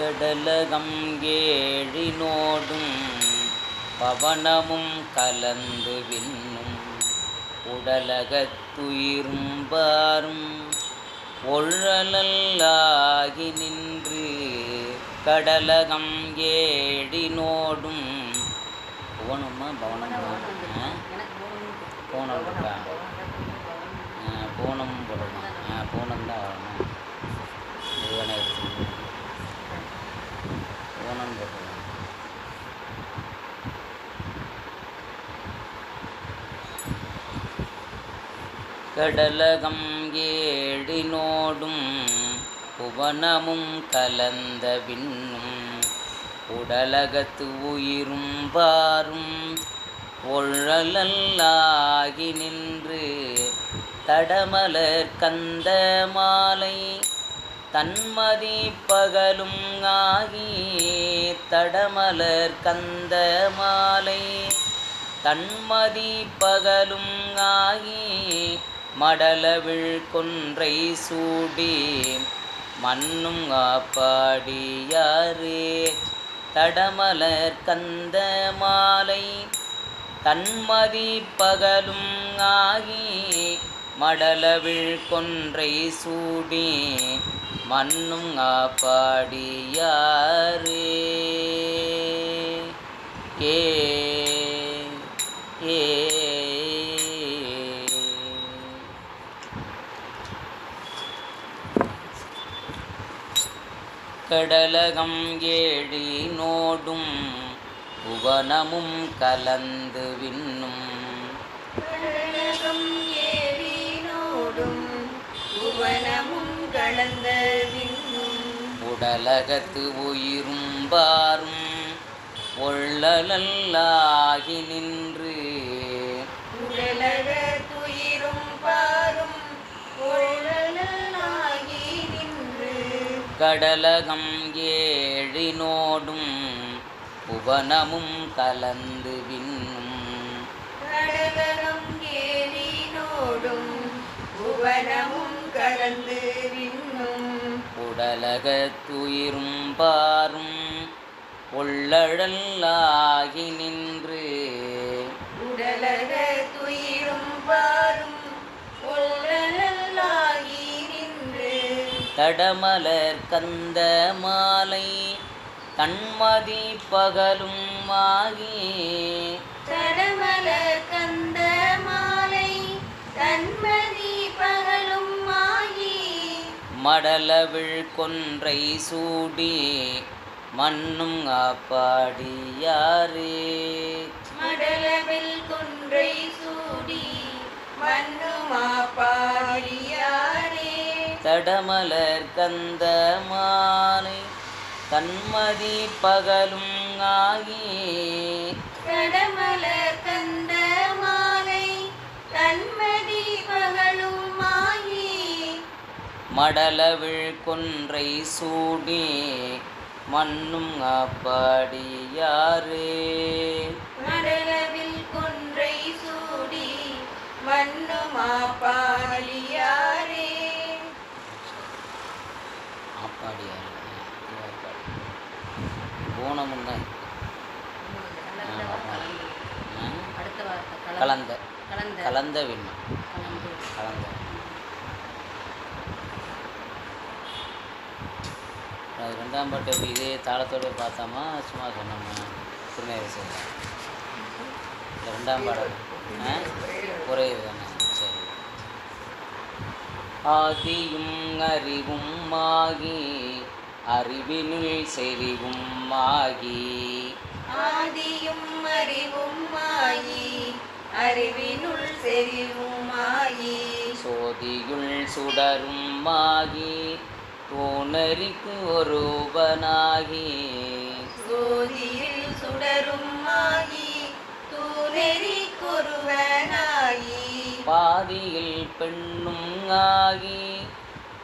கடலகம் ஏழினோடும் பவனமும் கலந்து விண்ணும் உடலகத்துயிரும் பாரும். ஒழலல்லாகி நின்று கடலகம் ஏழினோடும் புவனமா பவனம்? பூனம் இருக்கா? கடலகம் ஏழினோடும் புவனமும் கலந்த விண்ணும் உடலகத்து உயிரும் பாரும் ஒழலல்லாகி நின்று தடமலர் கந்த மாலை தன்மதி பகலும் ஆகி தடமலர் கந்த மாலை தன்மதி பகலும் ஆகி மடலவிழ் கொன்றை சூடி மண்ணும் காப்பாடியாரே. தடமலர் கந்த மாலை தன்மதி பகலும் ஆகி மடலவிழ் கொன்றை சூடி மண்ணும் காப்பாடியாரே. ஏ கடலகம் ஏழி நோடும் புவனமும் கலந்து விண்ணும். கடலகம் ஏறினோடும் புவனமும் கலந்த விண்ணும். உடலகத்து உயிரும் பாரும் ஒள்ளலல்லாகி நின்று கடலகம் ஏழினோடும் புவனமும் கலந்து விண்ணும். கடலகம் ஏறினோடும் புவனமும் கலந்து விண்ணும். உடலகத்துயிரும் பாரும் உள்ளழல்லாகி நின்று தடமலர் கந்த மாலை கண்மதி பகலும் ஆகி. கடமலர் கந்த மாலை தன்மதி பகலும் ஆகி. மடலவிழ் கொன்றை சூடி மண்ணும் ஆப்பாடியாரே மடலவில் கொன்றை சூடி மண்ணுமா பாடியாரே தடமலர் கந்த மாலை கண்மதி பகலும் ஆகி. கடமலர் கந்த மாலை தன்மதி பகலும் ஆகி. மடலவிழ் கொன்றை சூடி மண்ணும் ஆப்பாடியாரே மடலவில் கொன்றை சூடி மண்ணுமா பாடியாரே ஆப்பாடியாரே பூனமும் தான் அடுத்த வார்த்தை கலந்த. கலந்த. கலந்த விண்ணம் கலந்து ரெண்டாம் பாட்டு இதே தாளத்தோடு பார்த்தோமா சும்மா சொன்னோமா? திருநெல்வேலி சொல்லலாம் இந்த ரெண்டாம் பாடல். ஒரே இதுதானே சரி. ஆதியும் அறிவும் ஆகி அறிவினுள் செறிவும் ஆகி ஆதியும் அறிவும் ஆயி அறிவினுள் செறிவும் ஆயி சோதியுள் சுடரும் ஆகி தோணறிக்கு ஒருவனாகி. சோதியில் சுடரும் ஆகி தூணெறி கொருவனாயி பாதியில் பெண்ணும் ஆகி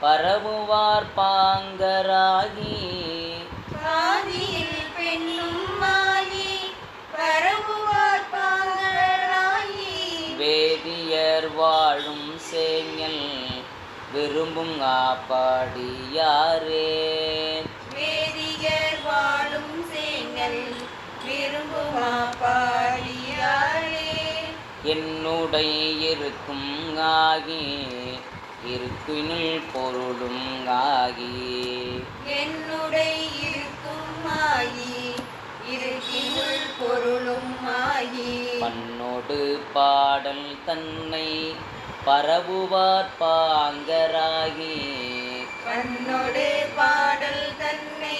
பரவுவார் பாங்கராகி. வேதியர் வாழும் சேங்கல் விரும்பும் ஆப்பாடியாரே வேதியர் வாழும் சேங்கல் விரும்பும் ஆப்பாடியாரே என்னுடைய இருக்கும் ஆகி இருப்பினுள் பொருளும் ஆகி. என்னுடைய இருக்கும் ஆகி இருக்கினுள் பொருளும் ஆகி பண்ணோடு பாடல் தன்னை பரவுவார் பாங்கராகி. கண்ணோடு பாடல் தன்னை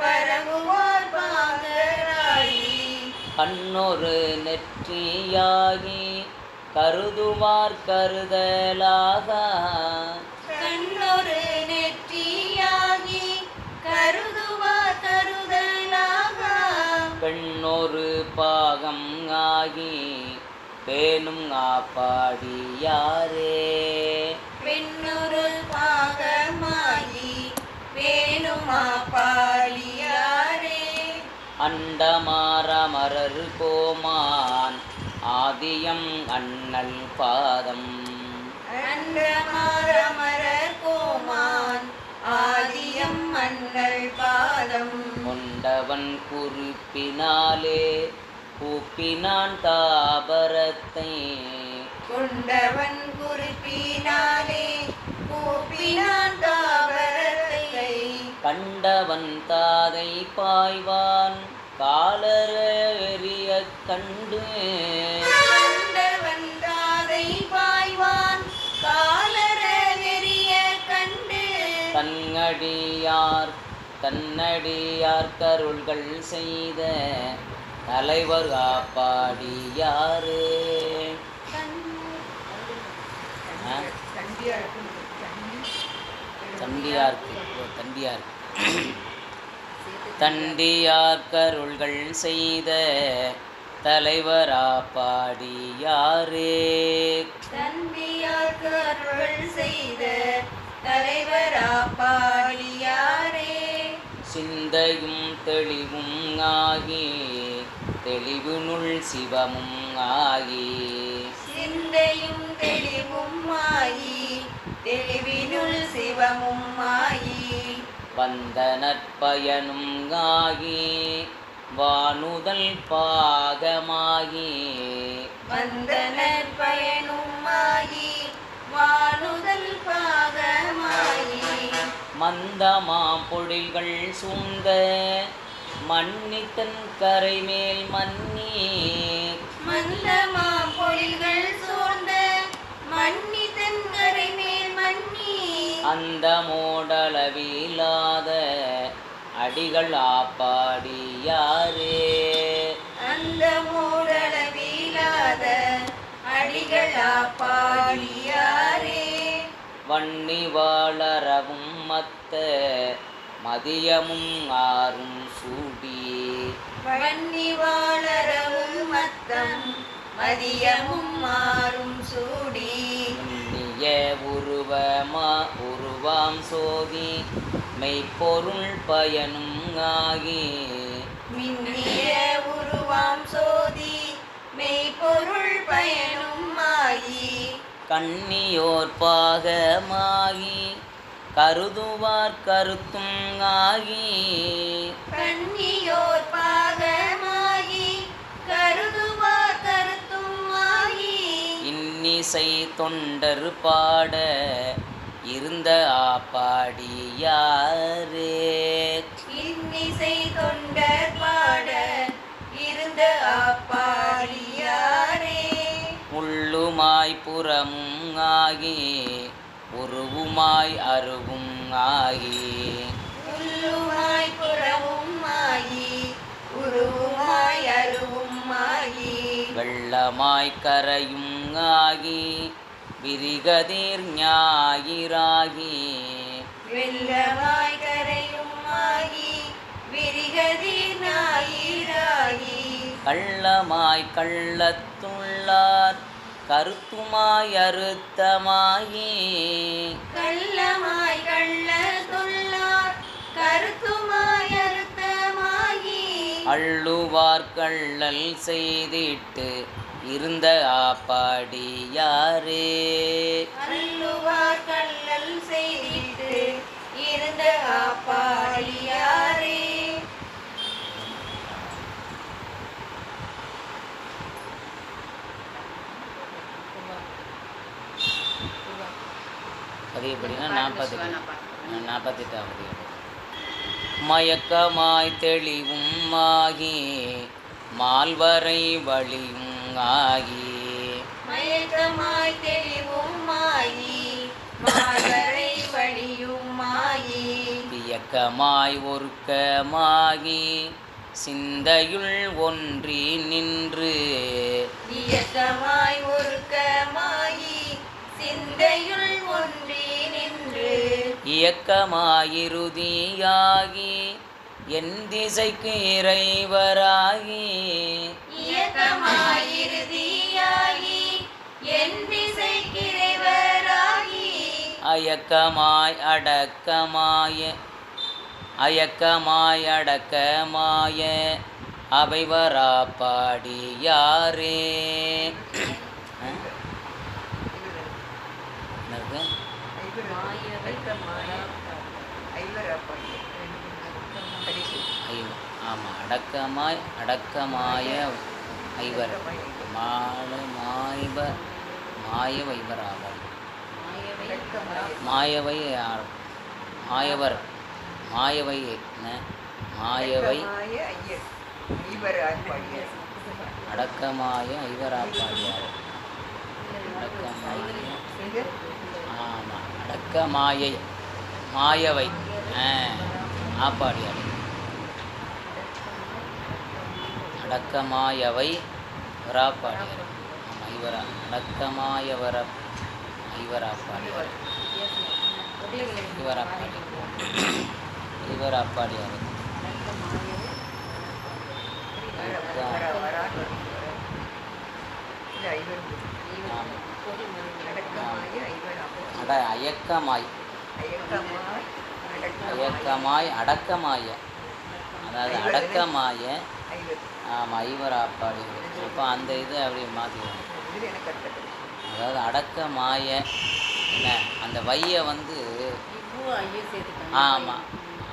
பரவுவார் பாங்கராயி கண்ணொரு நெற்றியாகி கருதுவார் கருதலாக. பாகம் ஆகி பேணும் ஆப்பாடியாரே பெண்ணொரு பாகமாகி வேணுமா பாடியாரே அண்டமாரமரர் கோமான் ஆதியம் அண்ணல் பாதம். அன்றமாரமரர் கோமான் ஆதியம் மன்னல் பாதம். கொண்டவன் குறிப்பினாலே கூப்பினான் தாபரத்தை. கொண்டவன் குறிப்பினாலே கூப்பினான் தாவரத்தை கண்டவன் தாதை பாய்வான் காலர எரிய கண்டு தன்னடியார் தன்னடியார் கருள்கள் செய்த தலைவர் காப்பாடியாரே. ஆ? தண்டியார்க்கு தண்டியார். கருள்கள் செய்த தலைவரா பாடியாரே தண்டியார் கருள் செய்த தலைவரா பாடியாரே சிந்தையும் தெளிவும் ஆகி தெளிவுனுள் சிவமும் ஆகி. சிந்தையும் தெளிவும் ஆகி தெளிவினுள் சிவமும் ஆகி. வந்த நற்பயனும் ஆகி வானுதல் பாகமாகி. வந்தனர் பயனும் ஆகி வானுதல் பாகமாகி மந்தமாம் பொழில்கள் சூழ்ந்த மன்னித்தன் கரைமேல் மன்னி மந்தமா பொழில்கள் சூழ்ந்த மன்னி தென்கரை மேல் மன்னி அந்த மோடளவில்லாத அடிகள் ஆப்பாடியாரே. அந்த மூடளவிலாத அடிகளா பாடியாரே வன்னி வாழறவும் மத்த மதியமும் ஆறும் சூடி வன்னி வாழறவும் மத்தம் மதியமும் மாறும் சூடி. உன்னிய உருவமா உருவாம் சோதி மெய்ப்பொருள் பயனும் ஆகி. மின்னிய உருவாம் சோதி மெய்ப்பொருள் பயனும் ஆகி கண்ணியோர் பாகமாகி கருதுவார் கருத்தும் ஆகி. கண்ணியோர் பாகமாகி கருதுவார் கருத்தும் ஆகி. இன்னிசை தொண்டர் பாட இருந்த ஆப்பாடியாரே. இன்னிசை தொண்டர் பாட இருந்த ஆப்பாடியாரே உள்ளுமாய் புறமும் ஆகி உருவுமாய் அருவும் ஆகி. உள்ளுமாய் புறவும் ஆகி உருவுமாய் அருவும் ஆகி. வெள்ளமாய் கரையும் ஆகி விரிகதிர் ஞாயிறாகி. வெள்ளமாய் கரையும் ஆகி விரிகதி ஞாயிறாகி. கள்ளமாய் கள்ளத்துள்ளார் கருத்துமாய் அறுத்தமாகி கள்ளமாய் கள்ள சொல்லார் கருத்துமாய் அள்ளுவார் கள்ளல் செய்திட்டு இருந்த ஆப்பாடியாரே. அல்லுவார் கள்ளல் செய்திட்டு இருந்த ஆப்பாடியாரே. பதிவுப்படினா பாருங்க நாற்பத்தி. நாற்பத்தெட்டாம் பதிவு. மயக்கமாய் தெளிவும் ஆகி மால்வரை வழியும் ஆகி. மயக்கமாய் தெளிவும் ஆகி மாவரை வழியும் ஆகி. இயக்கமாய் ஒருக்கமாகி சிந்தையுள் ஒன்றி நின்று. இயக்கமாய் ஒருக்கமாகி சிந்தையுள் ஒன்றி நின்று இயக்கமாயிருதியாகி என் திசைக்கு இறைவராகி. இயக்கமாய் இறுதியாகி என் திசைக்கிறைவராகி அயக்கமாய் அடக்கமாய அயக்கமாய் அடக்கமாய அவைவரா பாடியாரே. அடக்கமாய் அடக்கமாய ஐவர். மால மாயவைவர் ஆவர் மாயவை யார்? மாயவர். மாயவை என்ன? மாயவை அடக்கமாய ஐவராப்பாடியார் அடக்கமாய ஆமாம் அடக்கமாயை மாயவை. ஆ ஆப்பாடியார் அடக்கமாயவை வராப்பாடியார். ஆமாம் ஐவரா அடக்கமாயவர ஐவரா பாடியார் இவரா பாடி இவரா பாடியார் அயக்கமாய். அயக்கமாய் அடக்கமாய. அதாவது அடக்கமாய ஆமாம் ஐவர் பாடியார் இப்போ அந்த இது அப்படியே மாற்றிடுவாங்க அதாவது அடக்க மாய என்ன? அந்த வைய வந்து ஆமாம்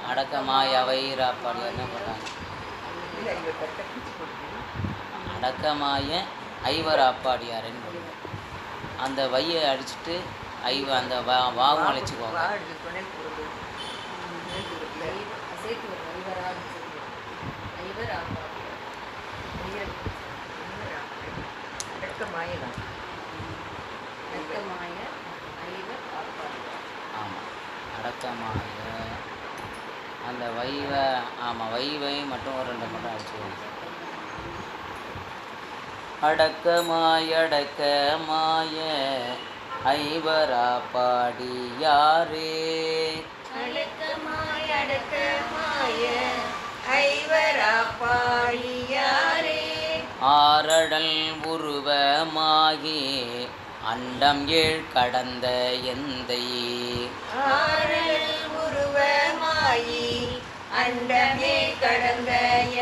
அடக்க மாய ஆமாம் அடக்கமாய என்ன பண்ணுறாங்க அடக்கமாய ஐவர் ஆப்பாடியாருன்னு போடுவோம் அந்த வையை அடிச்சுட்டு ஐவ அந்த வா வாவும் அழைச்சிக்குவாங்க சேர்த்து வரும். ஐவரா சேர்த்து. ஐவர் ஆப்பா. அடக்கமாய ஐவர் ஆப்பா. ஆமாம் அடக்கமாய அந்த வைவ ஆமாம் வைவை மட்டும் ஒரு ரெண்டு மட்டும் ஐவரா பாடியாரே. அடக்கமாய் அடக்கமாய ஐவரா பாடியாரே. ஆரடல் உருவமாகி அண்டம் ஏழ் கடந்த எந்தை. உருவமாயி அண்டமே கடந்த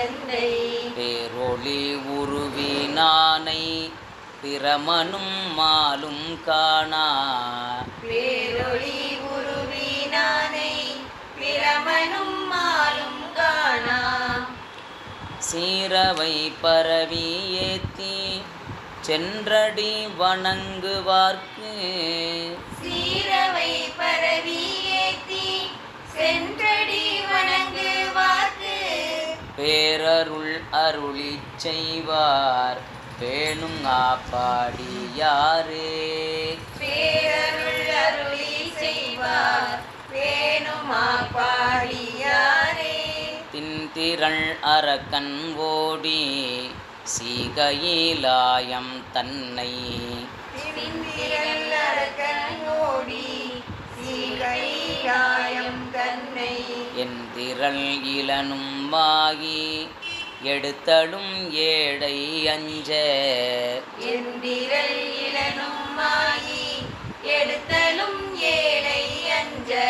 எந்தை. பேரொளி உருவினானை பிரமனும் மாலும் காணா. பேரொளி உருவினானை பிரமனும் மாலும் காணா. சீரவை பரவி ஏத்தி சென்றடி வணங்குவார்க்கு. சீரவை பரவி ஏத்தி சென்றடி வணங்குவார்க்கு. பேரருள் அருளி செய்வார். பேணும் ஆப்பாடியாரே. பேரருள் அருளி செய்வார். வேணுமா பாடியாரே தின்திரள் அரக்கன் ஓடி. சீகையிலாயம் தன்னை. பின்திரள் அரக்கன் ஓடி சீகையாயம் தன்னை. என் திரள் இளனும் வாகி எடுத்தடும் ஏழை அஞ்ச. எந்திரல் இளனும் ஆகி எடுத்தலும் ஏழை அஞ்ச.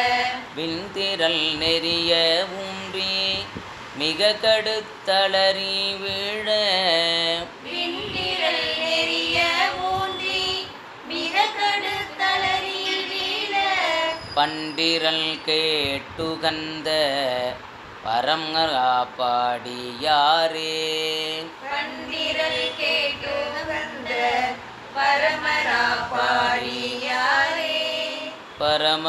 விண்திரள் நெறிய ஊன்றி மிக கடுத்தளறி விழ. நெறிய ஊன்றி மிக கடுத்தளறி வீழ. பண்டிரல் கேட்டுகந்த பரமரா பண்டிரல் கேட்டு வந்த பரமரா பரம